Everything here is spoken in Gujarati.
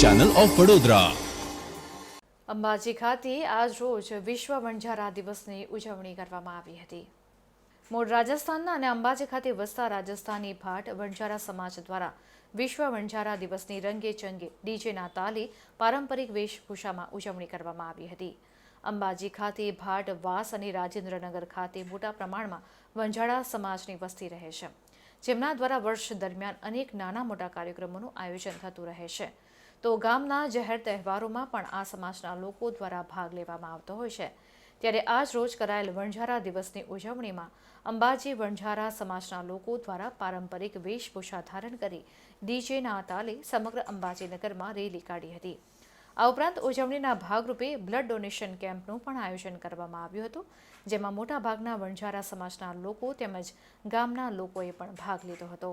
ચેનલ ઓફ વડોદરા અંબાજી ખાતે આજ રોજ વિશ્વ વણઝારા દિવસની ઉજવણી કરવામાં આવી હતી. મૂળ રાજસ્થાનના અને અંબાજી ખાતે વસતા રાજસ્થાની ભાટ વણઝારા સમાજ દ્વારા વિશ્વ વણઝારા દિવસની રંગે ચંગે ડીજેના તાલે પારંપરિક વેશભૂષામાં ઉજવણી કરવામાં આવી હતી. અંબાજી ખાતે ભાટ વાસ અને રાજેન્દ્રનગર ખાતે મોટા પ્રમાણમાં વણઝારા સમાજની વસ્તી રહે છે. જેમના દ્વારા વર્ષ દરમિયાન અનેક નાના મોટા કાર્યક્રમોનું આયોજન થતું રહે છે. તો ગામના જાહેર તહેવારોમાં પણ આ સમાજના લોકો દ્વારા ભાગ લેવામાં આવતો હોય છે. ત્યારે આજ રોજ કરાયેલ વણઝારા દિવસની ઉજવણીમાં અંબાજી વણઝારા સમાજના લોકો દ્વારા પારંપરિક વેશભૂષા ધારણ કરી ડીજેના તાલે સમગ્ર અંબાજી નગરમાં રેલી કાઢી હતી. આ ઉપરાંત ઉજવણીના ભાગરૂપે બ્લડ ડોનેશન કેમ્પનું પણ આયોજન કરવામાં આવ્યું હતું, જેમાં મોટાભાગના વણઝારા સમાજના લોકો તેમજ ગામના લોકોએ પણ ભાગ લીધો હતો.